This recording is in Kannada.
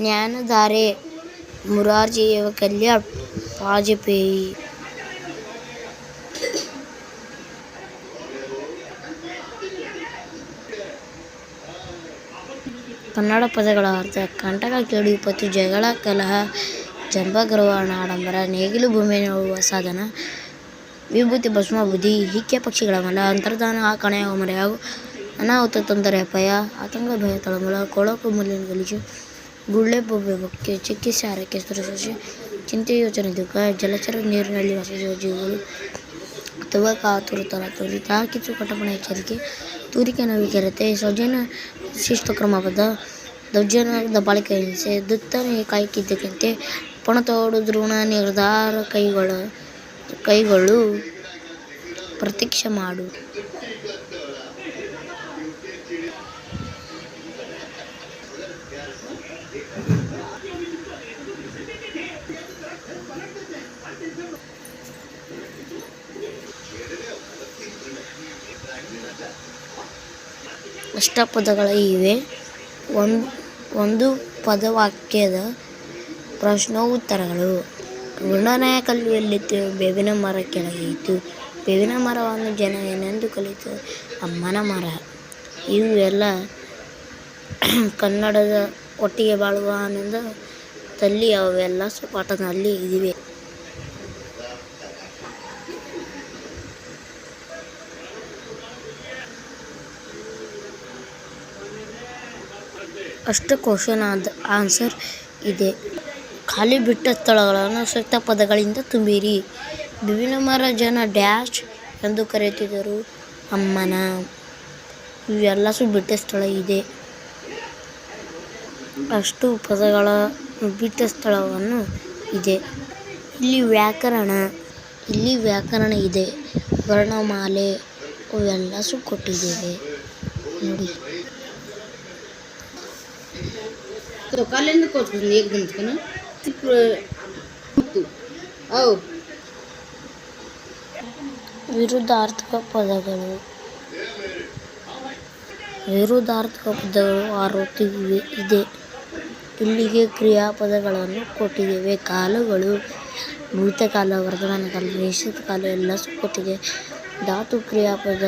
ಜ್ಞಾನಧಾರೆ ಮುರಾರ್ಜಿ ಕಲ್ಯಾಣ್, ವಾಜಪೇಯಿ. ಕನ್ನಡ ಪದಗಳ ಅರ್ಥ ಕಂಟಕ ವಿಪತ್ತು, ಜಗಳ, ಕಲಹ ಜಂಬಗರ್ವಣ ಆಡಂಬರ, ನೇಗಿಲು ಭೂಮಿ ನೋಡುವ ಸಾಧನ, ವಿಭೂತಿ, ಭಸ್ಮ, ಬುದ್ಧಿ ಹಿಕ್ಕೆ ಪಕ್ಷಿಗಳ ಮಲ, ಅಂತರ್ಧಾನ ಕಣೆಯ ಮರೆಯಾಗು ಅನಾಹುತ, ತೊಂದರೆ, ಅಪಾಯ, ಆತಂಕ, ಭಯ, ತಳಮಲ, ಕೊಳಕು, ಮುಲಿನ ಗಲೀಜು ಗುಳ್ಳೆ ಬೊಬ್ಬೆ ಬೊಕ್ಕೆ ಚಿಕಿತ್ಸೆ ಆರೈಕೆ ಶುಶ್ರೂಷೆ ಚಿಂತೆ ಯೋಚನೆ ದುಃಖ ಜಲಚರ ನೀರಿನಲ್ಲಿ ವಾಸಿಸುವ ಜೀವಿಗಳು ಅಥವಾ ಕಾತುರುತರ ತೋರಿ ತಾಕಿತು ಕಟಪಣ ಎಚ್ಚರಿಕೆ, ತೂರಿಕೆ ನೋವು ಸ್ವಜನ ಶಿಸ್ತು ಕ್ರಮಬದ್ಧ ದೌರ್ಜನ್ಯ ದಬ್ಬಾಳಿಕೆ ಹಿಂಸೆ, ದುತ್ತನೆ ಕಾಯ್ಕಿದ್ದಕ್ಕಂತೆ ಪಣತೋಡು ದ್ರೋಣ ನಿರ್ಧಾರ ಕೈಗಳ ಕೈಗಳು ಪ್ರತೀಕ್ಷೆ ಮಾಡು. ಅಷ್ಟಪದಗಳು ಇವೆ. ಒಂದು ಒಂದು ಪದವಾಕ್ಯದ ಪ್ರಶ್ನೋತ್ತರಗಳು. ಗುಂಡನೆಯ ಕಲ್ಲು ಎಲ್ಲಿತ್ತು ಬೇವಿನ ಮರ ಕೆಳಗೆ ಇತ್ತು ಬೇವಿನ ಮರವನ್ನು ಜನ ಏನೆಂದು ಕಲಿತು? ಅಮ್ಮನ ಮರ. ಇವು ಎಲ್ಲ ಕನ್ನಡದ ಒಟ್ಟಿಗೆ ಬಾಳುವ ಆನಂದ ತಲ್ಲಿ ಅವೆಲ್ಲ ಪಾಠದಲ್ಲಿ ಇವೆ ಅಷ್ಟು ಕ್ವಶನ್ ಆದ ಆನ್ಸರ್ ಇದೆ. ಖಾಲಿ ಬಿಟ್ಟ ಸ್ಥಳಗಳನ್ನು ಸೂಕ್ತ ಪದಗಳಿಂದ ತುಂಬಿರಿ. ಬಿವಿನ ಮರ ಜನ ಡ್ಯಾಶ್ ಎಂದು ಕರೆಯುತ್ತಿದ್ದರು ಅಮ್ಮನ. ಇವೆಲ್ಲ ಸು ಬಿಟ್ಟ ಸ್ಥಳ ಇದೆ. ಅಷ್ಟು ಪದಗಳ ಬಿಟ್ಟ ಸ್ಥಳವನ್ನು ಇದೆ. ಇಲ್ಲಿ ವ್ಯಾಕರಣ ಇಲ್ಲಿ ವ್ಯಾಕರಣ ಇದೆ. ವರ್ಣಮಾಲೆ ಅವೆಲ್ಲ ಸು ನೋಡಿ. ವಿರುದ್ಧಾರ್ಥಕ ಪದಗಳು. ವಿರುದ್ಧಾರ್ಥಕ ಪದಗಳು ಆರೋತಿ ಇದೆ. ಇಲ್ಲಿಗೆ ಕ್ರಿಯಾಪದಗಳನ್ನು ಕೊಟ್ಟಿದ್ದೇವೆ. ಕಾಲಗಳು ಭೂತಕಾಲ ವರ್ತಮಾನ ಕಾಲ ನಿಶ್ಚಿತ ಕಾಲ ಎಲ್ಲ ಕೊಟ್ಟಿದೆ ಧಾತು ಕ್ರಿಯಾಪದ